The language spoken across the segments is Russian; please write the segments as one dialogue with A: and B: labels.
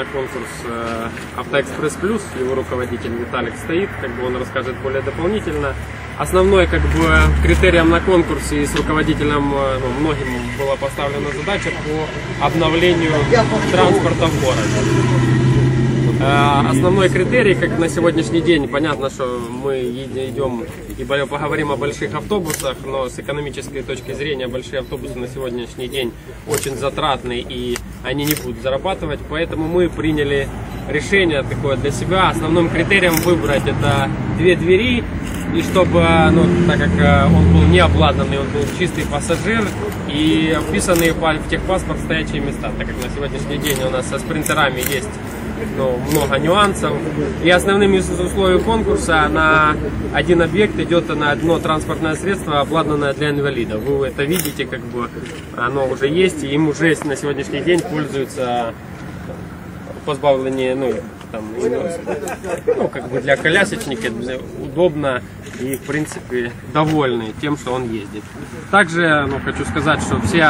A: На конкурс э, Автоэкспресс Плюс, его руководитель Виталик стоит, как бы он расскажет более дополнительно. Основной как бы критерием на конкурсе и с руководителем э, ну, многим была поставлена задача по обновлению транспорта в городе. Э, Основной критерий, как на сегодняшний день, понятно, что мы идем и поговорим о больших автобусах, но с экономической точки зрения большие автобусы на сегодняшний день очень затратны и они не будут зарабатывать, поэтому мы приняли решение такое для себя. Основным критерием выбрать это две двери и чтобы, ну, так как э, он был не обладнанный, он был чистый пассажир и вписанные в техпаспорт стоячие места, так как на сегодняшний день у нас со спринтерами есть ну, много нюансов. И основным из условий конкурса на один объект идет на одно транспортное средство, обладнанное для инвалидов. Вы это видите, как бы оно уже есть, и им уже на сегодняшний день пользуются позбавление, ну, там, ну, как бы для колясочника удобно и, в принципе, довольны тем, что он ездит. Также, ну, хочу сказать, что все,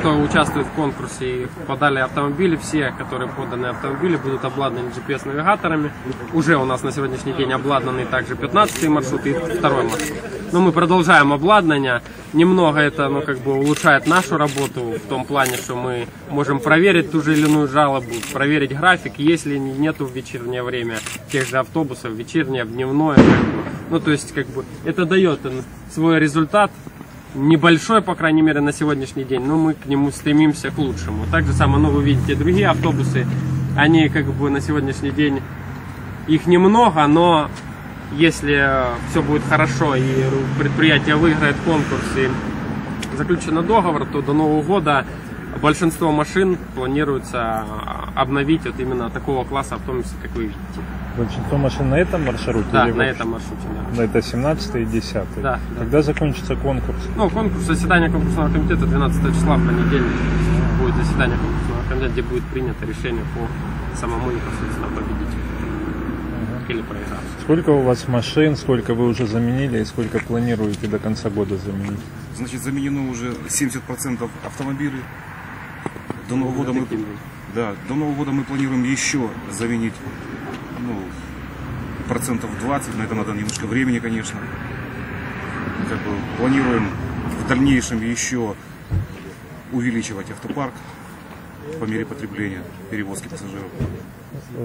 A: кто участвует в конкурсе и подали автомобили, все, которые поданы автомобили, будут обладнаны GPS-навигаторами. Уже у нас на сегодняшний день обладнаны также 15 маршрут и второй маршрут. Но мы продолжаем обладнание. Немного это, ну, как бы улучшает нашу работу в том плане, что мы можем проверить ту же или иную жалобу, проверить график, если нету в вечернее время тех же автобусов, вечернее, дневное, как бы. Ну, то есть, как бы, это дает свой результат, небольшой, по крайней мере, на сегодняшний день, но мы к нему стремимся к лучшему. Так же самое, ну, вы видите другие автобусы, они, как бы, на сегодняшний день их немного, но если все будет хорошо и предприятие выиграет конкурс и заключен договор, то до Нового года большинство машин планируется обновить вот именно такого класса автобуса, как вы видите.
B: Большинство машин на этом маршруте?
A: Да,
B: или
A: на
B: вообще?
A: этом маршруте, да.
B: Это 17 и 10
A: Да, да.
B: Когда закончится конкурс?
A: Ну, конкурс, заседание конкурсного комитета 12 числа в понедельник будет заседание конкурсного комитета, где будет принято решение по самому непосредственно победителю или проигравшему.
B: Сколько у вас машин, сколько вы уже заменили и сколько планируете до конца года заменить?
C: Значит, заменено уже 70% автомобилей. До Нового года мы, да, до Нового года мы планируем еще заменить ну, процентов 20. На это надо немножко времени, конечно. Как бы планируем в дальнейшем еще увеличивать автопарк по мере потребления перевозки пассажиров.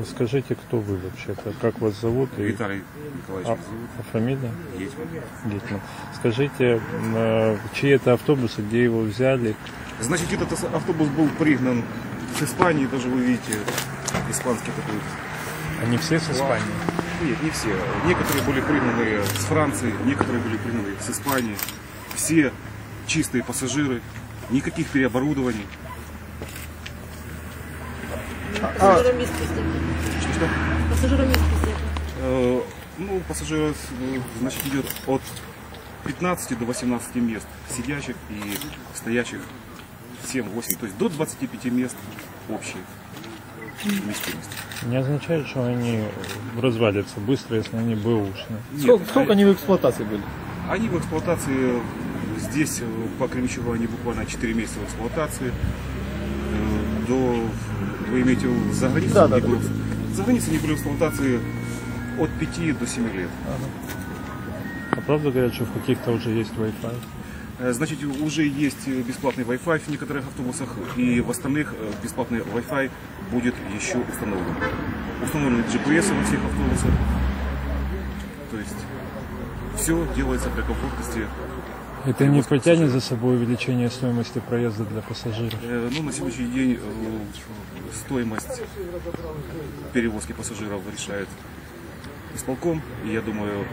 B: Скажите, кто вы вообще-то? Как вас зовут?
C: Виталий Николаевич
B: А, а фамилия?
C: Гетьман.
B: Гетман. Скажите, э, чьи это автобусы, где его взяли?
C: Значит, этот автобус был пригнан с Испании, даже вы видите, испанский такой.
B: Они все с Испании?
C: Нет, не все. Некоторые были пригнаны с Франции, некоторые были пригнаны с Испании. Все чистые пассажиры, никаких переоборудований.
D: Пассажирам пустят.
C: Что-что?
D: Пассажирам пустят.
C: Э, ну, пассажиров, э, значит, идет от 15 до 18 мест сидящих и стоящих 7-8, то есть до 25 мест общей вместимости.
B: Не означает, что они развалятся быстро, если они бэушные.
C: Нет,
E: Сколько, сколько они в эксплуатации были?
C: Они в эксплуатации, здесь э, по Кремчеву они буквально 4 месяца в эксплуатации. Э, До, вы имеете в виду за границей?
E: Да, да,
C: не
E: да.
C: За границей они были в эксплуатации от 5 до 7 лет.
B: А правда говорят, что в каких-то уже есть Wi-Fi?
C: Значит, уже есть бесплатный Wi-Fi в некоторых автобусах, и в остальных бесплатный Wi-Fi будет еще установлен. Установлены GPS во всех автобусах. То есть все делается для комфортности.
B: Это не потянет за собой увеличение стоимости проезда для пассажиров?
C: Э, Ну, на сегодняшний день э, стоимость перевозки пассажиров решает исполком. И я думаю,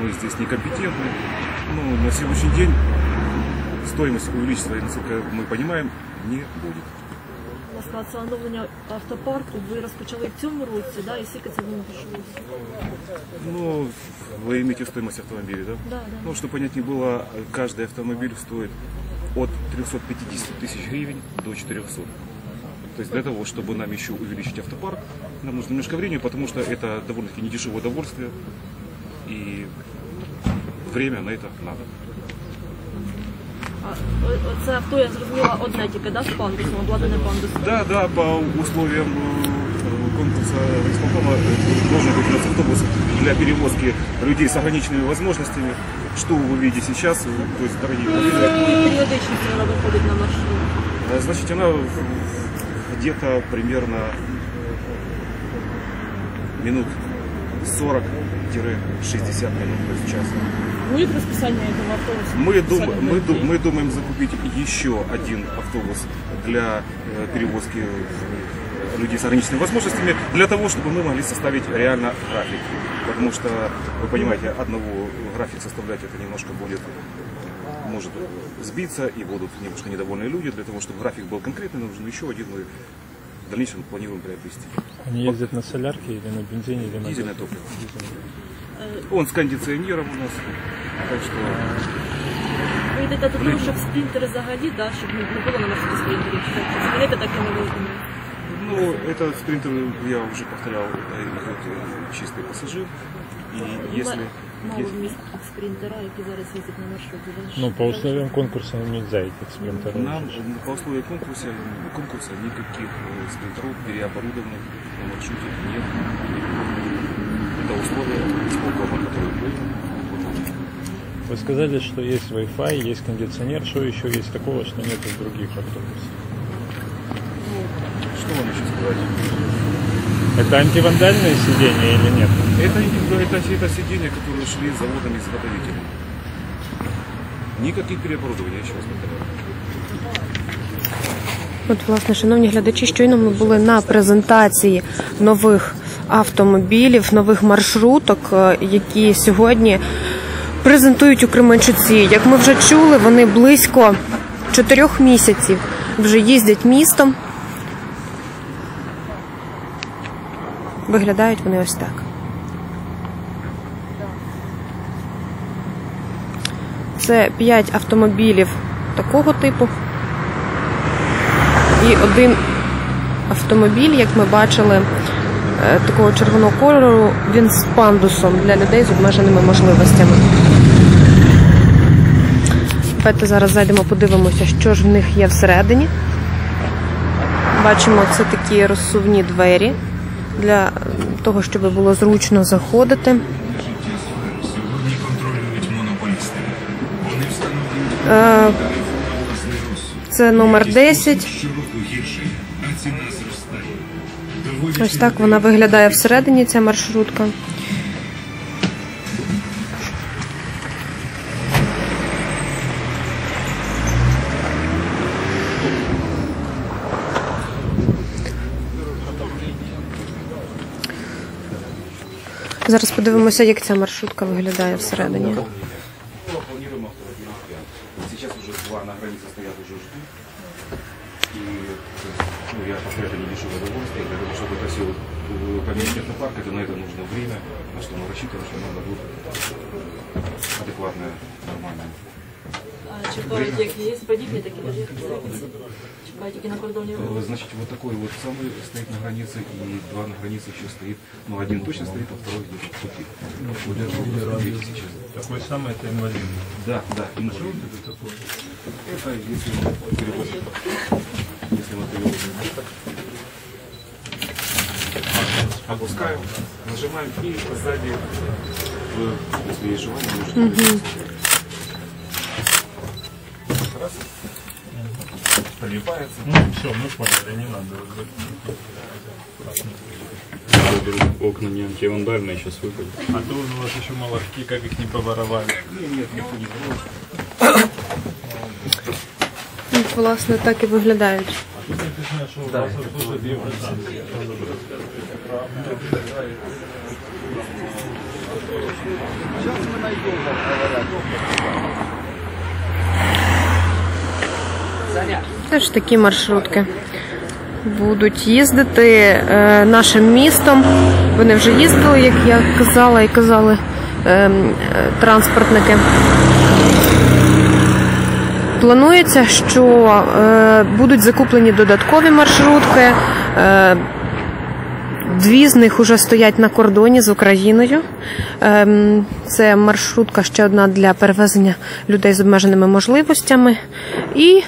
C: мы здесь некомпетентны. Но на сегодняшний день стоимость увеличится, насколько мы понимаем, не будет
D: Власне, це оновлення автопарку ви розпочали в цьому році, да, і скільки це вам обійшлося?
C: Ну, вы имеете стоимость автомобиля, да?
D: Да, да.
C: Ну, чтобы понятнее было, каждый автомобиль стоит от 350 тысяч гривен до 400. То есть для того, чтобы нам еще увеличить автопарк, нам нужно немножко времени, потому что это довольно-таки недешевое удовольствие. И время на это надо.
D: А, Це авто, я зрозуміла, одне тільки, да, з пандусом, обладнане пандусом?
C: Да, да, по условиям конкурса исполкома должен быть у нас автобус для перевозки людей с ограниченными возможностями. Что вы видите сейчас, э, то есть дорогие ну,
D: водители. Периодичность она выходит на
C: машину? Значит, она где-то примерно минут 40 60 км в час.
D: Будет расписание этого автобуса?
C: Мы, дум, мы,
D: дум,
C: мы думаем закупить еще один автобус для э, перевозки людей с ограниченными возможностями, для того, чтобы мы могли составить реально график. Потому что, вы понимаете, одного график составлять это немножко будет может сбиться и будут немножко недовольные люди. Для того, чтобы график был конкретный, нужен еще один мы в дальнейшем планируем приобрести.
B: Они ездят на солярке или на бензине, или на
C: Дизельное
B: газе?
C: топливо. Он с кондиционером у нас. Так что
D: Ви йдете до того, щоб спринтери взагалі, да, щоб не не було на маршруті спринтерів, щоб змінити такими великими.
C: Ну, это спринтер, я уже повторял, это идет э, чистый пассажир. И если...
D: Мало
C: если-
D: місць спринтера, які зараз їздять на маршруті. Ви ж
B: Ну, по условиям конкурса нельзя этих спринтеров.
C: Нам э, по условиям конкурса, конкурса никаких э, спринтеров переоборудованных на маршруте нет. Это условия исполкома, которые были.
B: Вы сказали, что есть Wi-Fi, есть кондиционер. Что еще есть такого, что нет в других автобусах?
C: Что вам еще сказать?
B: Это антивандальные сиденья или нет?
C: Это, это, это сиденья, которые шли с заводами изготовителями. Никаких переоборудований, я еще раз повторяю.
E: От, власне, шановні глядачі, щойно ми були на презентації нових автомобілів, нових маршруток, е, які сьогодні презентують у Кременчуці. Як ми вже чули, вони близько чотирьох місяців вже їздять містом. Виглядають вони ось так. Це п'ять автомобілів такого типу. І один автомобіль, як ми бачили, е, такого червоного кольору, він з пандусом для людей з обмеженими можливостями. Давайте зараз зайдемо, подивимося, що ж в них є всередині. Бачимо, це такі розсувні двері для того, щоб було зручно заходити. Е, Це номер 10. Ось так вона виглядає всередині, ця маршрутка. Зараз подивимося, як ця маршрутка виглядає всередині.
C: Планируем автомобиль. Сейчас уже два на границе стоят, уже ждут. И ну, я повторяю, это не дешевое удовольствие. Для того, чтобы красиво э, поменять технопарк, это на это нужно время, на что мы рассчитываем, что нам дадут адекватное, нормальное.
D: А чекають, як є подібні такі Чекають, які на кордоні.
C: Э, Значит, вот такой вот самый стоит на границе, и два на границе еще стоит. Ну, один точно стоит, а второй где-то в пути. Вот это вот посмотрите сейчас.
B: Такой самый это инвалидный.
C: Да, да, инвалид. Это если мы перевозим. Если мы перевозим. Опускаем, нажимаем и сзади, э, если есть желание, можете. Прилипается.
B: Ну, все, мы поняли, не надо.
F: Окна не антивандальные, сейчас выпадет.
B: А то у вас еще молотки, как их не поворовали.
C: Нет, нет, никто не.
E: От, власне, так і виглядають. Теж такі маршрутки будуть їздити е, нашим містом. Вони вже їздили, як я казала, і казали е, е, транспортники. Планується, що е, будуть закуплені додаткові маршрутки. Дві з них вже стоять на кордоні з Україною. Ем, Це маршрутка ще одна для перевезення людей з обмеженими можливостями. І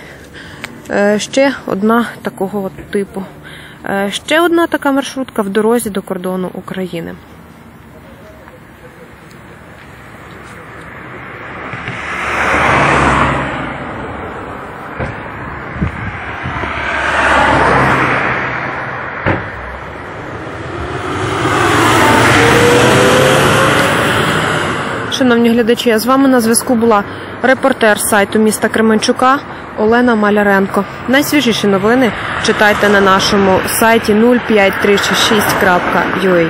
E: ще одна такого типу. Е, Ще одна така маршрутка в дорозі до кордону України. Шановні глядачі, а з вами на зв'язку була репортер сайту міста Кременчука Олена Маляренко. Найсвіжіші новини читайте на нашому сайті 05366.ua.